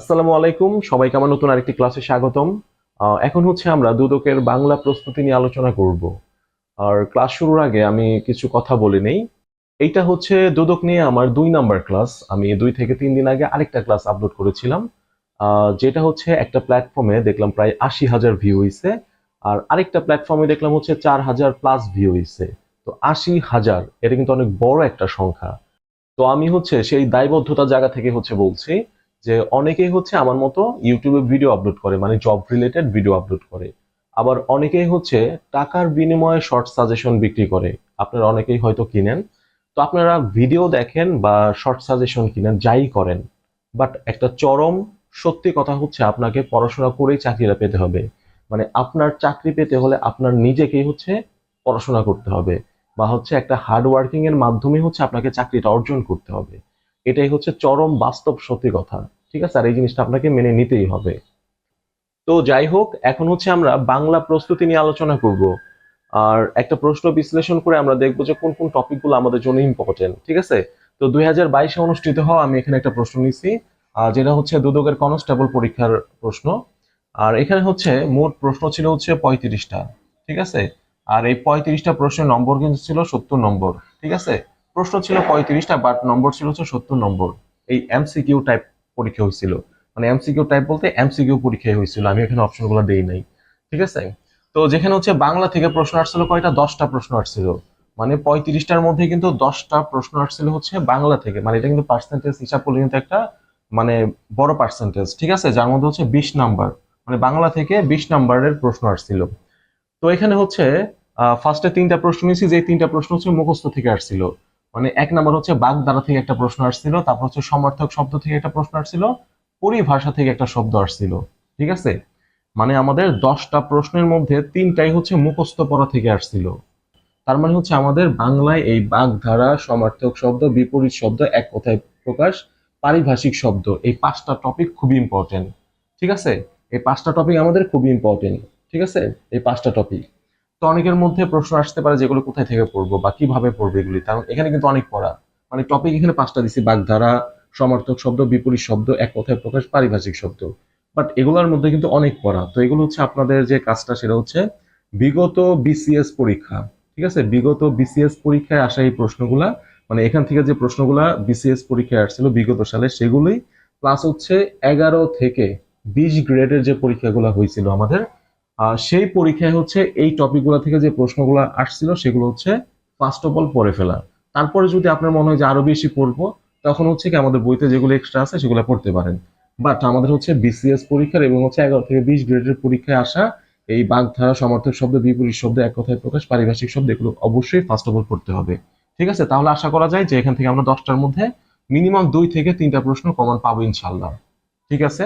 আসসালামু আলাইকুম, সবাইকে আমার নতুন আরেকটি ক্লাসে স্বাগতম। এখন হচ্ছে আমরা দুদকের বাংলা প্রস্তুতি নিয়ে আলোচনা করব। আর ক্লাস শুরুর আগে আমি কিছু কথা বলে নেই। এইটা হচ্ছে দুদক নিয়ে আমার দুই নাম্বার ক্লাস। আমি দুই থেকে তিন দিন আগে আরেকটা ক্লাস আপলোড করেছিলাম। যেটা হচ্ছে একটা প্ল্যাটফর্মে দেখলাম প্রায় আশি হাজার ভিউ হয়েছে আর আরেকটা প্ল্যাটফর্মে দেখলাম হচ্ছে চার হাজার প্লাস ভিউ হয়েছে তো আশি হাজার, এটা কিন্তু অনেক বড় একটা সংখ্যা। তো আমি হচ্ছে সেই দায়বদ্ধতা জায়গা থেকে হচ্ছে বলছি যে অনেকেই হচ্ছে আমার মতো ইউটিউবে ভিডিও আপলোড করে মানে জব রিলেটেড ভিডিও আপলোড করে। আবার অনেকেই হচ্ছে টাকার বিনিময়ে শর্ট সাজেশন বিক্রি করে। আপনারা অনেকেই হয়তো কিনেন। তো আপনারা ভিডিও দেখেন বা শর্ট সাজেশন কিনেন, যাই করেন। বাট একটা চরম সত্যি কথা হচ্ছে আপনাকে পড়াশোনা করেই চাকরিটা পেতে হবে। মানে আপনার চাকরি পেতে হলে আপনার নিজেকেই হচ্ছে পড়াশোনা করতে হবে। বা হচ্ছে একটা হার্ড ওয়ার্কিং এর মাধ্যমে হচ্ছে আপনাকে চাকরিটা অর্জন করতে হবে। এটাই হচ্ছে চরম বাস্তব সত্যি কথা। ঠিক আছে? আর এই জিনিসটা আপনাকে মেনে নিতেই হবে। তো যাই হোক এখন হচ্ছে আমরা বাংলা প্রস্তুতি নিয়ে আলোচনা করব। আর একটা প্রশ্ন বিশ্লেষণ করে আমরা দেখব যে কোন কোন টপিকগুলো আমাদের জন্য ইম্পর্টেন্ট ঠিক আছে? তো দুই হাজার বাইশে অনুষ্ঠিত হওয়া আমি এখানে একটা প্রশ্ন আহ, যেটা হচ্ছে দুদকের কনস্টেবল পরীক্ষার প্রশ্ন। আর এখানে হচ্ছে মোট প্রশ্ন ছিল হচ্ছে পঁয়ত্রিশটা ঠিক আছে? আর এই পঁয়ত্রিশটা প্রশ্নের নম্বর কিন্তু ছিল সত্তর নম্বর ঠিক আছে? প্রশ্ন ছিল পঁয়ত্রিশটা বাট নম্বর ছিল হচ্ছে সত্তর নম্বর। এই এমসিকিউ টাইপ পরীক্ষা হয়েছিল। মানে এমসিকিউ টাইপ বলতে এমসিকিউ পরীক্ষা হয়েছিল। আমি এখানে অপশনগুলো দেই নাই। ঠিক আছে? তো যেখানে হচ্ছে বাংলা থেকে প্রশ্ন আসছিল কয়টা? দশটা প্রশ্ন আসছিল। মানে পঁয়ত্রিশটার মধ্যে কিন্তু দশটা প্রশ্ন আসছিল হচ্ছে বাংলা থেকে। মানে এটা কিন্তু পার্সেন্টেজ হিসাব করলে কিন্তু একটা মানে বড় পার্সেন্টেজ ঠিক আছে? যার মধ্যে হচ্ছে বিশ নাম্বার। মানে বাংলা থেকে বিশ নাম্বারের প্রশ্ন আসছিল। তো এখানে হচ্ছে ফার্স্টে তিনটা প্রশ্ন নিয়েছি। যে তিনটা প্রশ্ন হচ্ছে মুখস্থ থেকে আসছিল। মানে এক নাম্বার হচ্ছে বাগধারা থেকে একটা প্রশ্ন আসছিল, তারপর হচ্ছে সমর্থক শব্দ থেকে একটা প্রশ্ন আসছিল পরিভাষা থেকে একটা শব্দ আসছিল, ঠিক আছে? মানে আমাদের দশটা প্রশ্নের মধ্যে তিনটাই হচ্ছে মুখস্থ পড়া থেকে আসছিল। তার মানে হচ্ছে আমাদের বাংলায় এই বাগধারা, সমার্থক শব্দ, বিপরীত শব্দ এক কথায় প্রকাশ, পারিভাষিক শব্দ, এই পাঁচটা টপিক খুবই ইম্পর্টেন্ট ঠিক আছে? এই পাঁচটা টপিক আমাদের খুবই ইম্পর্টেন্ট ঠিক আছে? এই পাঁচটা টপিক তো অনেকের মধ্যে প্রশ্ন আসতে পারে যেগুলো কোথায় থেকে পড়ব বা কীভাবে পড়ব এগুলি। কারণ এখানে কিন্তু অনেক পড়া। মানে টপিক এখানে পাঁচটা দিছি, বাগধারা, সমার্থক শব্দ, বিপরীত শব্দ, এক কথায় প্রকাশ, পারিভাষিক শব্দ। বাট এগুলোর মধ্যে কিন্তু অনেক পড়া। তো এগুলো হচ্ছে আপনাদের যে কাজটা সেটা হচ্ছে বিগত বিসিএস পরীক্ষা। ঠিক আছে? বিগত বিসিএস পরীক্ষায় আসা এই প্রশ্নগুলা মানে এখান থেকে যে প্রশ্নগুলা বিসিএস পরীক্ষায় আসছিল বিগত সালে সেগুলোই প্লাস হচ্ছে এগারো থেকে বিশ গ্রেডের যে পরীক্ষাগুলো হয়েছিল আমাদের সেই পরীক্ষায় হচ্ছে এই টপিকগুলো থেকে যে প্রশ্নগুলো আসছিল সেগুলো হচ্ছে ফার্স্ট অফ অল পড়ে ফেলা। তারপরে যদি আপনার মনে হয় যে আরও বেশি পড়ব, তখন হচ্ছে কি আমাদের বইতে যেগুলো এক্সট্রা আছে সেগুলো পড়তে পারেন। বাট আমাদের হচ্ছে বিসিএস পরীক্ষার এবং হচ্ছে এগারো থেকে বিশ গ্রেডের পরীক্ষায় আসা এই বাগধারা সমর্থক শব্দ, বিপরীত শব্দ, এক কথায় প্রকাশ, পারিভাষিক শব্দ এগুলো অবশ্যই ফার্স্ট অফ অল পড়তে হবে। ঠিক আছে? তাহলে আশা করা যায় যে এখান থেকে আমরা দশটার মধ্যে মিনিমাম দুই থেকে তিনটা প্রশ্ন কমন পাবো ইনশাল্লাহ ঠিক আছে?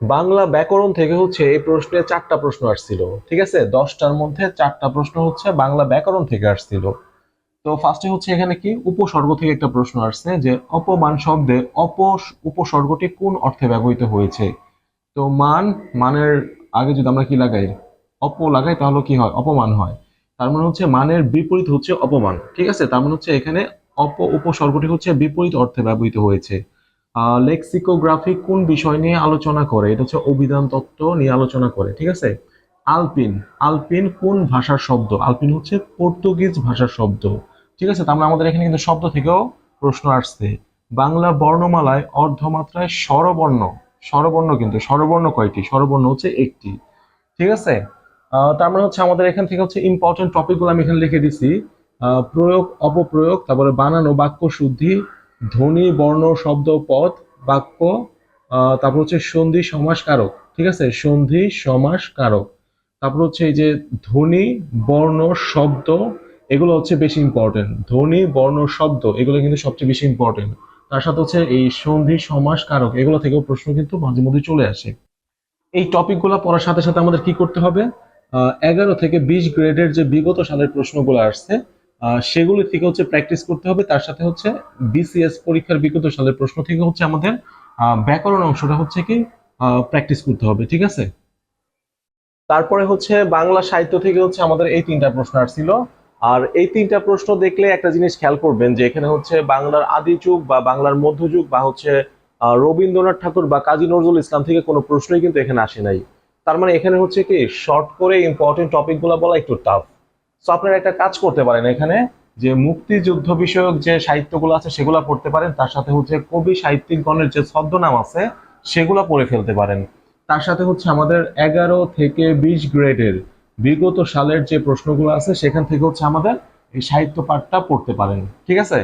বাংলা ব্যাকরণ থেকে হচ্ছে এই প্রশ্নে চারটা প্রশ্ন আসছিল, ঠিক আছে? দশটার মধ্যে চারটা প্রশ্ন হচ্ছে বাংলা ব্যাকরণ থেকে আসছিল। তো ফার্স্টে হচ্ছে এখানে কি? উপসর্গ থেকে একটা প্রশ্ন আসছে যে, অপমান শব্দে অপ উপসর্গটি কোন অর্থে ব্যবহৃত হয়েছে? তো মান, মানের আগে যদি আমরা কি লাগাই? অপ লাগাই, তাহলে কি হয়? অপমান হয়। তার মানে হচ্ছে মানের বিপরীত হচ্ছে অপমান, ঠিক আছে? তার মানে হচ্ছে এখানে অপ উপসর্গটি হচ্ছে বিপরীত অর্থে ব্যবহৃত হয়েছে। লেক্সিকোগ্রাফি কোন বিষয় নিয়ে আলোচনা করে? এটা হচ্ছে অভিধান তত্ত্ব নিয়ে আলোচনা করে, ঠিক আছে? আলপিন আলপিন কোন ভাষার শব্দ? আলপিন হচ্ছে পর্তুগিজ ভাষার শব্দ, ঠিক আছে? মানে আমাদের এখানে কিন্তু শব্দ থেকেও প্রশ্ন আসছে। বাংলা বর্ণমালায় অর্ধমাত্রায় স্বরবর্ণ স্বরবর্ণ কিন্তু, স্বরবর্ণ কয়টি? স্বরবর্ণ হচ্ছে একটি, ঠিক আছে? তার মানে হচ্ছে আমাদের এখান থেকে হচ্ছে ইম্পর্টেন্ট টপিকগুলো আমি এখানে লিখে দিছি। প্রয়োগ, অপপ্রয়োগ, তারপরে বানানো বাক্য শুদ্ধি ধ্বনি, বর্ণ, শব্দ, পদ, বাক্য তারপর হচ্ছে সন্ধি সমাস কারক ঠিক আছে? সন্ধি সমাস কারক তারপর হচ্ছে এই যে ধ্বনি, বর্ণ, শব্দ, এগুলো হচ্ছে বেশি ইম্পর্টেন্ট ধ্বনি, বর্ণ, শব্দ, এগুলো কিন্তু সবচেয়ে বেশি ইম্পর্টেন্ট তার সাথে হচ্ছে এই সন্ধি সমাস কারক এগুলো থেকেও প্রশ্ন কিন্তু মাঝে মধ্যে চলে আসে। এই টপিকগুলো পড়ার সাথে সাথে আমাদের কি করতে হবে? এগারো থেকে বিশ গ্রেডের যে বিগত সালের প্রশ্নগুলো আসছে সেগুলি থেকে হচ্ছে প্র্যাকটিস করতে হবে। তার সাথে হচ্ছে বিসিএস পরীক্ষার বিগত সালের প্রশ্ন থেকে হচ্ছে আমাদের ব্যাকরণ অংশটা হচ্ছে কি প্র্যাকটিস করতে হবে, ঠিক আছে? তারপরে হচ্ছে বাংলা সাহিত্য থেকে হচ্ছে আমাদের এই তিনটা প্রশ্ন আসছিল। আর এই তিনটা প্রশ্ন দেখলে একটা জিনিস খেয়াল করবেন যে এখানে হচ্ছে বাংলার আদি যুগ বা বাংলার মধ্যযুগ বা হচ্ছে রবীন্দ্রনাথ ঠাকুর বা কাজী নজরুল ইসলাম থেকে কোনো প্রশ্নই কিন্তু এখানে আসে নাই। তার মানে এখানে হচ্ছে কি শর্ট করে ইম্পর্টেন্ট টপিকগুলো বলা একটু টাফ সো আপনারা একটা কাজ করতে পারেন এখানে, যে মুক্তিযুদ্ধ বিষয়ক যে সাহিত্যগুলো আছে সেগুলো পড়তে পারেন, তার সাথে হচ্ছে কবি সাহিত্যিকগণের যে ছদ্মনাম আছে, সেগুলো পড়ে ফেলতে পারেন। তার সাথে হচ্ছে আমাদের এগারো থেকে বিশ গ্রেডের বিগত সালের যে প্রশ্নগুলো আছে, সেখান থেকে হচ্ছে আমাদের এই সাহিত্য পাঠটা পড়তে পারেন। ঠিক আছে?